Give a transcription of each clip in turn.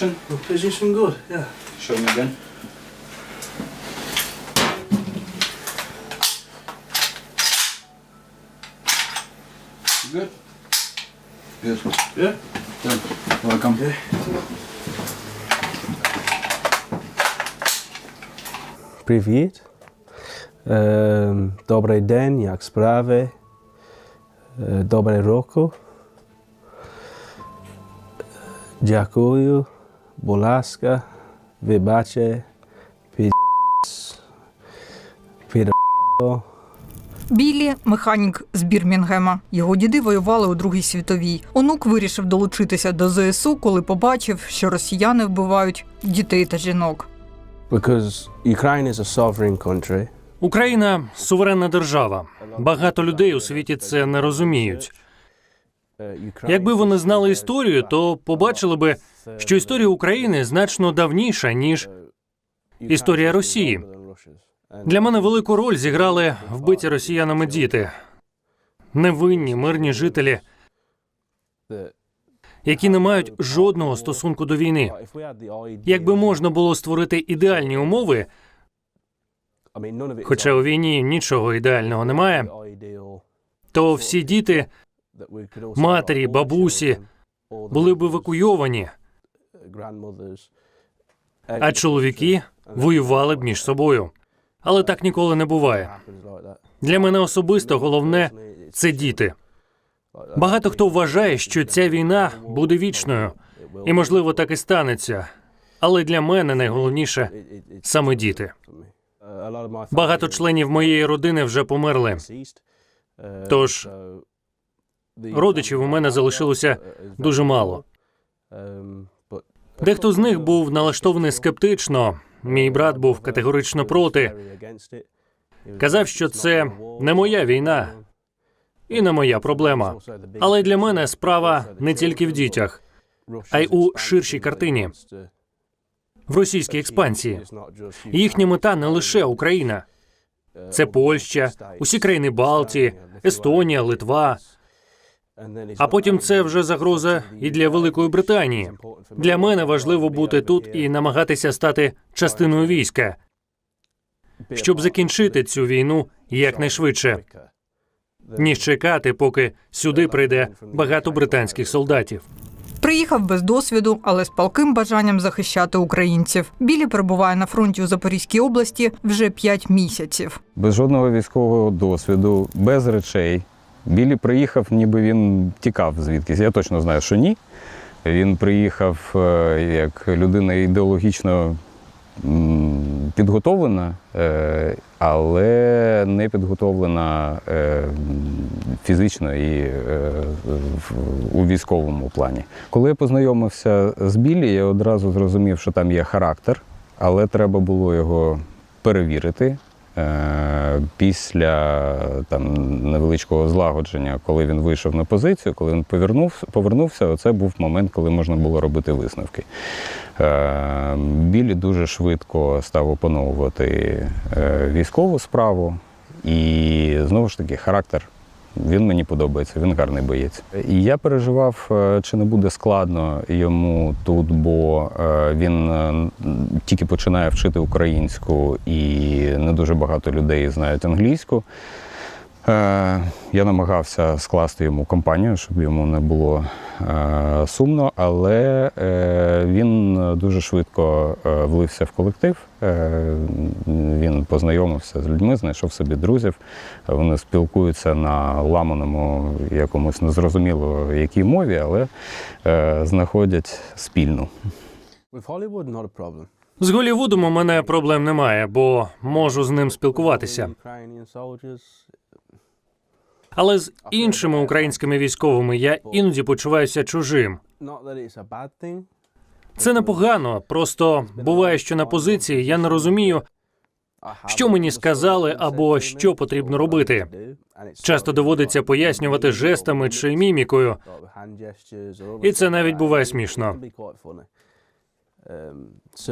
have a mission. No, Position good, yeah. Show me again. Good. Good. Yeah. Good. Welcome. Okay. Привіт. Е, добрий день, як справи? Е, добре року. Дякую. Будь ласка, вибачте. Під... Під... Біллі – механік з Бірмінгема. Його діди воювали у Другій світовій. Онук вирішив долучитися до ЗСУ, коли побачив, що росіяни вбивають дітей та жінок. Because Ukraine is a sovereign country. Україна суверенна держава. Багато людей у світі це не розуміють. Якби вони знали історію, то побачили би, що історія України значно давніша ніж історія Росії. Для мене велику роль зіграли вбиті росіянами діти, невинні мирні жителі, які не мають жодного стосунку до війни. Якби можна було створити ідеальні умови, хоча у війні нічого ідеального немає, то всі діти, матері, бабусі були б евакуйовані, а чоловіки воювали б між собою. Але так ніколи не буває. Для мене особисто головне це діти. Багато хто вважає, що ця війна буде вічною, і можливо так і станеться. Але для мене найголовніше саме діти. Багато членів моєї родини вже померли. Тож родичів у мене залишилося дуже мало. Дехто з них був налаштований скептично. Мій брат був категорично проти. Казав, що це не моя війна і не моя проблема. Але для мене справа не тільки в дітях, а й у ширшій картині в російській експансії. Їхня мета не лише Україна, це Польща, усі країни Балтії, Естонія, Литва. А потім це вже загроза і для Великої Британії. Для мене важливо бути тут і намагатися стати частиною війська, щоб закінчити цю війну якнайшвидше, ніж чекати, поки сюди прийде багато британських солдатів. Приїхав без досвіду, але з палким бажанням захищати українців. Білі перебуває на фронті у Запорізькій області вже п'ять місяців. без жодного військового досвіду, без речей. Білі приїхав, ніби він тікав звідкись. Я точно знаю, що ні. Він приїхав е, як людина ідеологічно підготовлена, е, але не підготовлена е, фізично і у військовому плані. Коли я познайомився з Білі, я одразу зрозумів, що там є характер, але треба було його перевірити. Е, Після там невеличкого злагодження, коли він вийшов на позицію, коли він повернув, повернувся, це був момент, коли можна було робити висновки. Е, Білі дуже швидко став опановувати е, військову справу, і знову ж таки характер. Він мені подобається, він гарний боєць. І я переживав, е, чи не буде складно йому тут, бо е, він е, тільки починає вчити українську, і не дуже багато людей знають англійську. Е, Я намагався скласти йому компанію, щоб йому не було е, сумно, але е, він дуже швидко е, влився в колектив. Е, Він познайомився з людьми, знайшов собі друзів. Вони спілкуються на ламаному якомусь незрозуміло якій мові, але е, знаходять спільну. З Голівудом у мене проблем немає, бо можу з ним спілкуватися. Але з іншими українськими військовими я іноді почуваюся чужим. Це непогано. Просто буває, що на позиції я не розумію, що мені сказали або що потрібно робити. Часто доводиться пояснювати жестами чи мімікою. І це навіть буває смішно.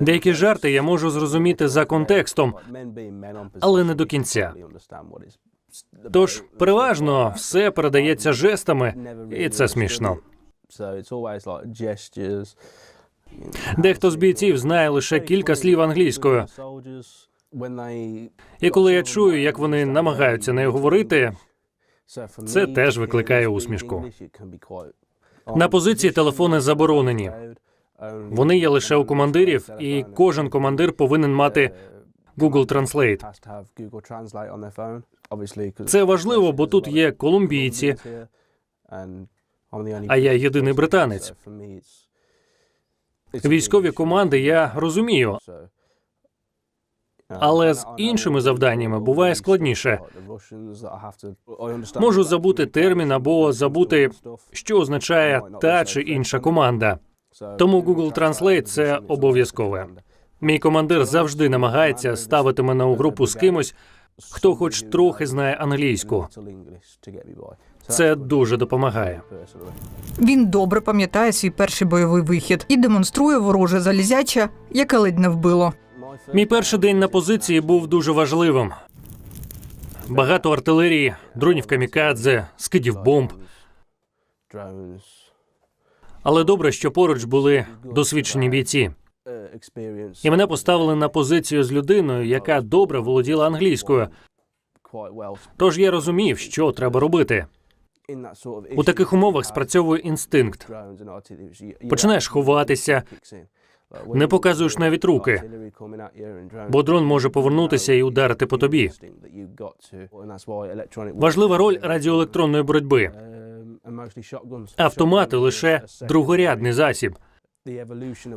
Деякі жарти я можу зрозуміти за контекстом, але не до кінця. Тож переважно все передається жестами, і це смішно. Дехто з бійців знає лише кілька слів англійською. І коли я чую, як вони намагаються нею говорити, це теж викликає усмішку. на позиції телефони заборонені. Вони є лише у командирів, і кожен командир повинен мати Google Translate. Це важливо, бо тут є колумбійці, а я єдиний британець. Військові команди я розумію, але з іншими завданнями буває складніше. Можу забути термін або забути, що означає та чи інша команда. Тому Google Translate – це обов'язкове. Мій командир завжди намагається ставити мене у групу з кимось, хто хоч трохи знає англійську. Це дуже допомагає. Він добре пам'ятає свій перший бойовий вихід і демонструє вороже залізяче, яке ледь не вбило. Мій перший день на позиції був дуже важливим. Багато артилерії, дронів камікадзе, скидів бомб. Але добре, що поруч були досвідчені бійці. І мене поставили на позицію з людиною, яка добре володіла англійською. Тож я розумів, що треба робити. У таких умовах спрацьовує інстинкт. Починаєш ховатися, не показуєш навіть руки, бо дрон може повернутися і ударити по тобі. Важлива роль радіоелектронної боротьби. Автомати лише другорядний засіб.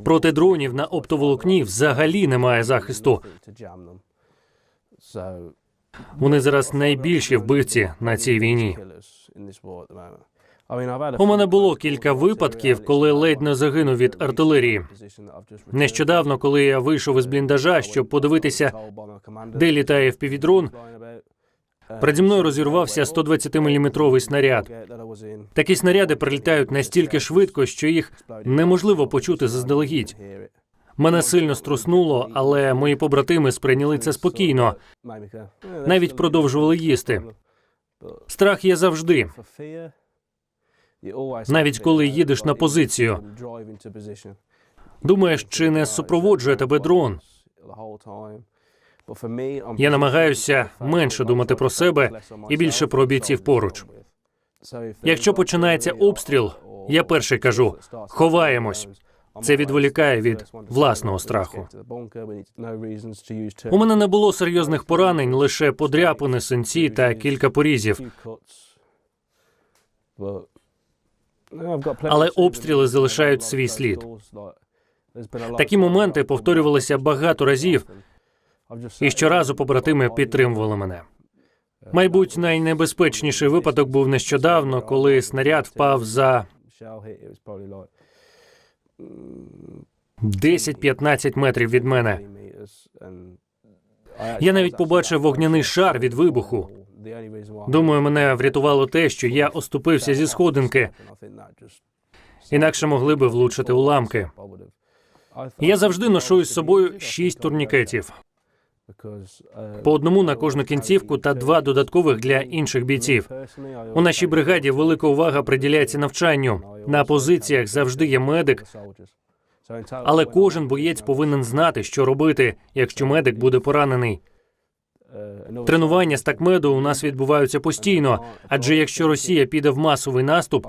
Проти дронів на оптоволокні взагалі немає захисту. Вони зараз найбільші вбивці на цій війні. У мене було кілька випадків, коли ледь не загинув від артилерії. Нещодавно, коли я вийшов із бліндажа, щоб подивитися, де літає впівдрон, переді мною розірвався 120-мм снаряд. Такі снаряди прилітають настільки швидко, що їх неможливо почути заздалегідь. Мене сильно струснуло, але мої побратими сприйняли це спокійно, навіть продовжували їсти. Страх є завжди, навіть коли їдеш на позицію. Думаєш, чи не супроводжує тебе дрон? Я намагаюся менше думати про себе і більше про бійців поруч. Якщо починається обстріл, я перший кажу: ховаємось. Це відволікає від власного страху. У мене не було серйозних поранень, лише подряпини, синці та кілька порізів. Але обстріли залишають свій слід. Такі моменти повторювалися багато разів, і щоразу побратими підтримували мене. Мабуть, найнебезпечніший випадок був нещодавно, коли снаряд впав за 10-15 метрів від мене. Я навіть побачив вогняний шар від вибуху. Думаю, мене врятувало те, що я оступився зі сходинки, інакше могли би влучити уламки. Я завжди ношу із собою шість турнікетів. По одному на кожну кінцівку та два додаткових для інших бійців. У нашій бригаді велика увага приділяється навчанню. На позиціях завжди є медик, але кожен боєць повинен знати, що робити, якщо медик буде поранений. Тренування з такмеду у нас відбуваються постійно, адже якщо Росія піде в масовий наступ,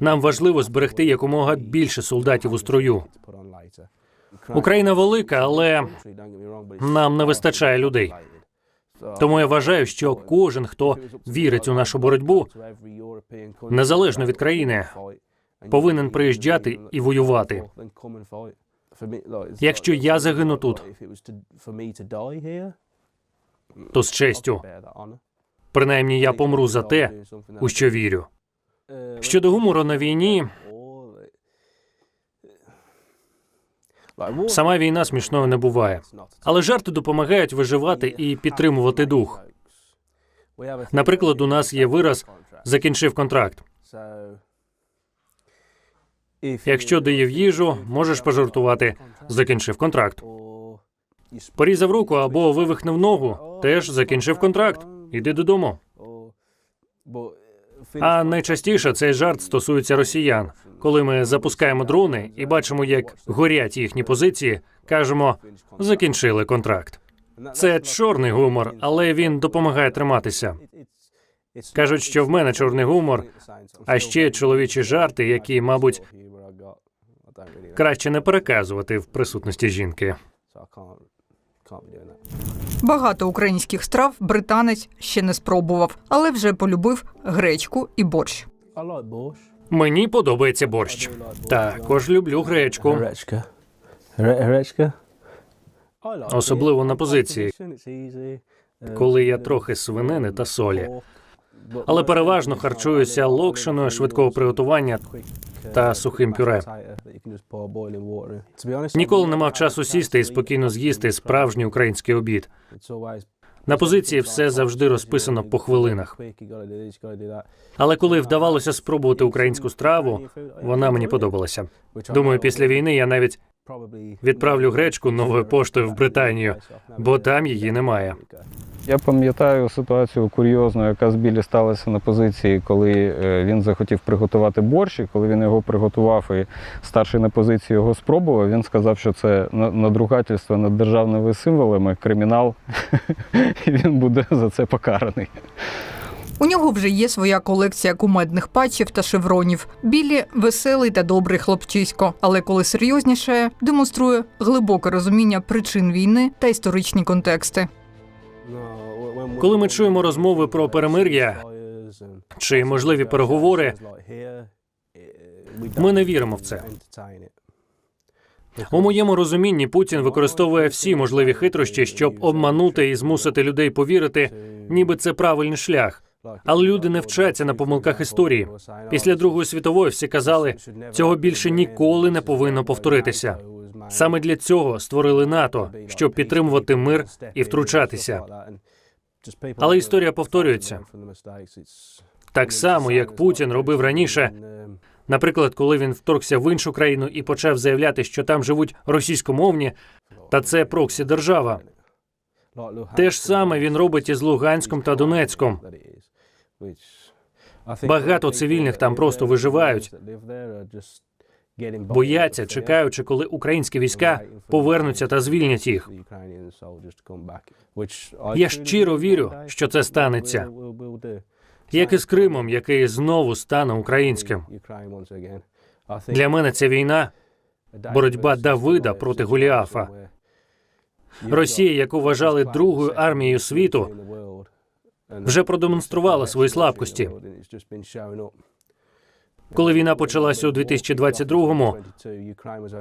нам важливо зберегти якомога більше солдатів у строю. Україна велика, але нам не вистачає людей. Тому я вважаю, що кожен, хто вірить у нашу боротьбу, незалежно від країни, повинен приїжджати і воювати. Якщо я загину тут, то з честю. Принаймні я помру за те, у що вірю. Щодо гумору на війні, сама війна смішною не буває. Але жарти допомагають виживати і підтримувати дух. Наприклад, у нас є вираз закінчив контракт. Якщо доїв їжу, можеш пожартувати. Закінчив контракт. Порізав руку або вивихнув ногу, теж закінчив контракт. іди додому. А найчастіше цей жарт стосується росіян. Коли ми запускаємо дрони і бачимо, як горять їхні позиції, кажемо закінчили контракт. Це чорний гумор, але він допомагає триматися. Кажуть, що в мене чорний гумор, а ще чоловічі жарти, які, мабуть, краще не переказувати в присутності жінки. Багато українських страв британець ще не спробував, але вже полюбив гречку і борщ. Мені подобається борщ. Також люблю гречку, Гречка. Гре- Гречка. особливо на позиції, коли я трохи свинини та солі. Але переважно харчуюся локшиною швидкого приготування та сухим пюре. Ніколи не мав часу сісти і спокійно з'їсти справжній український обід. На позиції все завжди розписано по хвилинах. Але коли вдавалося спробувати українську страву, вона мені подобалася. Думаю, після війни я навіть відправлю гречку новою поштою в Британію, бо там її немає. Я пам'ятаю ситуацію курйозну, яка з Білі сталася на позиції, коли е, він захотів приготувати борщ, і коли він його приготував і старший на позиції його спробував, він сказав, що це надругательство над державними символами, кримінал, і він буде за це покараний. У нього вже є своя колекція кумедних патчів та шевронів. Білі веселий та добрий хлопчисько, але коли серйозніше, демонструє глибоке розуміння причин війни та історичні контексти. Коли ми чуємо розмови про перемир'я чи можливі переговори, ми не віримо в це. У моєму розумінні Путін використовує всі можливі хитрощі, щоб обманути і змусити людей повірити, ніби це правильний шлях. Але люди не вчаться на помилках історії. Після Другої світової всі казали, цього більше ніколи не повинно повторитися. Саме для цього створили НАТО, щоб підтримувати мир і втручатися. Але історія повторюється. Так само, як Путін робив раніше, Наприклад, коли він вторгся в іншу країну і почав заявляти, що там живуть російськомовні, та це проксі держава. Те ж саме він робить із Луганськом та Донецьком. Багато цивільних там просто виживають, бояться, чекаючи, коли українські війська повернуться та звільнять їх. Я щиро вірю, що це станеться, як і з Кримом, який знову стане українським. Для мене ця війна боротьба Давида проти Голіафа. Росія, яку вважали другою армією світу, вже продемонструвала свої слабкості. Коли війна почалася у 2022-му,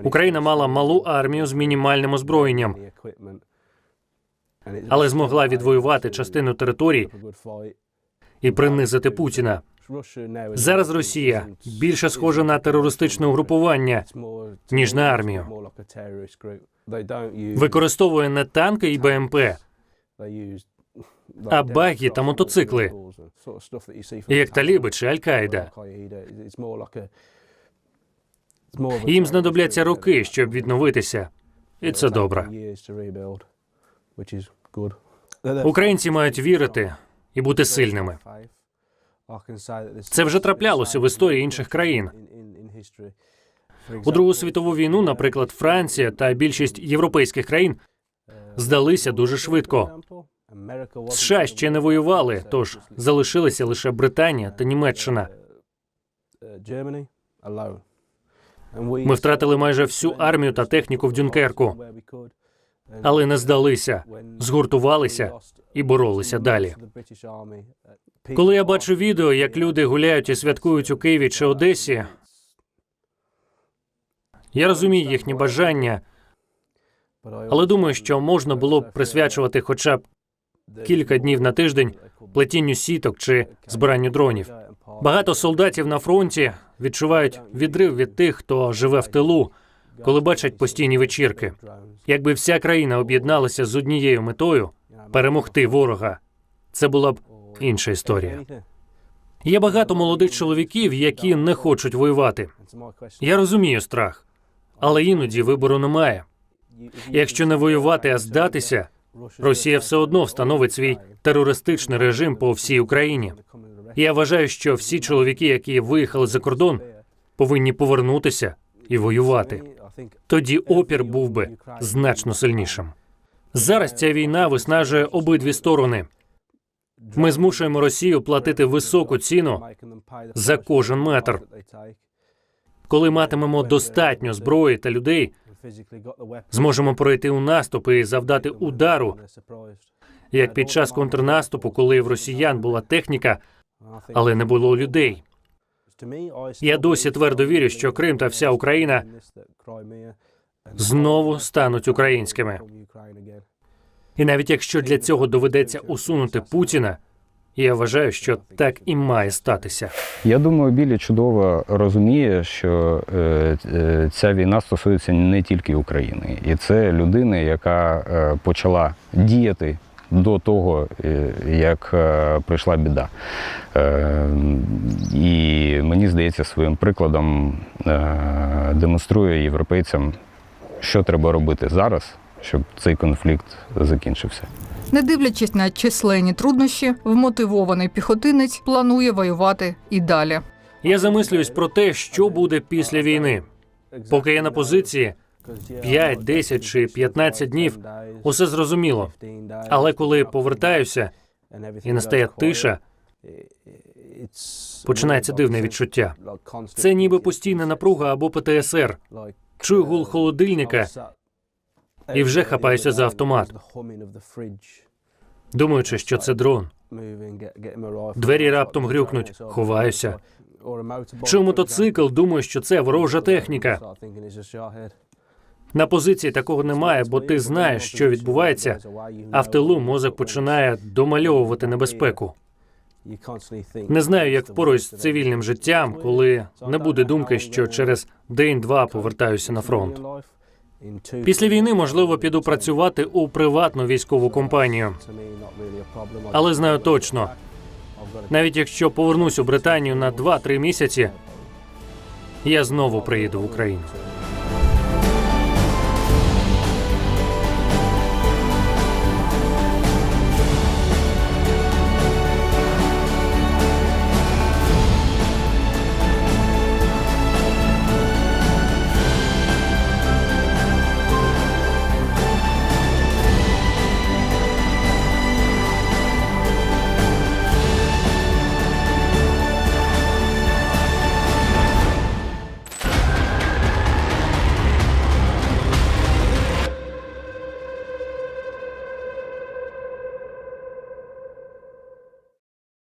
Україна мала малу армію з мінімальним озброєнням, але змогла відвоювати частину територій і принизити Путіна. Зараз Росія більше схожа на терористичне угрупування, ніж на армію. Використовує не танки і БМП, а баги та мотоцикли, як таліби чи Аль-Каїда. Їм знадобляться роки, щоб відновитися, і це добре. Українці мають вірити і бути сильними. Це вже траплялося в історії інших країн. У Другу світову війну, наприклад, Франція та більшість європейських країн здалися дуже швидко. США ще не воювали, тож залишилися лише Британія та Німеччина. Ми втратили майже всю армію та техніку в Дюнкерку, але не здалися, згуртувалися і боролися далі. Коли я бачу відео, як люди гуляють і святкують у Києві чи Одесі, я розумію їхні бажання, але думаю, що можна було б присвячувати хоча б кілька днів на тиждень плетінню сіток чи збиранню дронів. Багато солдатів на фронті відчувають відрив від тих, хто живе в тилу, коли бачать постійні вечірки. Якби вся країна об'єдналася з однією метою перемогти ворога, це була б інша історія. Є багато молодих чоловіків, які не хочуть воювати. Я розумію страх, але іноді вибору немає. Якщо не воювати, а здатися, Росія все одно встановить свій терористичний режим по всій Україні. Я вважаю, що всі чоловіки, які виїхали за кордон, повинні повернутися і воювати. Тоді опір був би значно сильнішим. Зараз ця війна виснажує обидві сторони. Ми змушуємо Росію платити високу ціну за кожен метр. Коли матимемо достатньо зброї та людей, зможемо пройти у наступ і завдати удару, як під час контрнаступу, коли в росіян була техніка, але не було людей. Я досі твердо вірю, що Крим та вся Україна знову стануть українськими. І навіть якщо для цього доведеться усунути Путіна, я вважаю, що так і має статися. Я думаю, Білі чудово розуміє, що е, е, ця війна стосується не тільки України, і це людина, яка е, почала діяти до того, е, як е, прийшла біда. Е, і мені здається, своїм прикладом е, демонструє європейцям, що треба робити зараз, щоб цей конфлікт закінчився. Не дивлячись на численні труднощі, вмотивований піхотинець планує воювати і далі. Я замислююсь про те, що буде після війни. Поки я на позиції 5, 10 чи 15 днів, усе зрозуміло. Але коли повертаюся і настає тиша, починається дивне відчуття. Це ніби постійна напруга або ПТСР. Чую гул холодильника і вже хапаюся за автомат, думаючи, що це дрон. Двері раптом грюкнуть, ховаюся. Чи мотоцикл, думаю, що це ворожа техніка. На позиції такого немає, бо ти знаєш, що відбувається, а в тилу мозок починає домальовувати небезпеку. Не знаю, як впораюсь з цивільним життям, коли не буде думки, що через день-два повертаюся на фронт. Після війни, можливо, піду працювати у приватну військову компанію, але знаю точно, навіть якщо повернусь у Британію на 2-3 місяці, я знову приїду в Україну.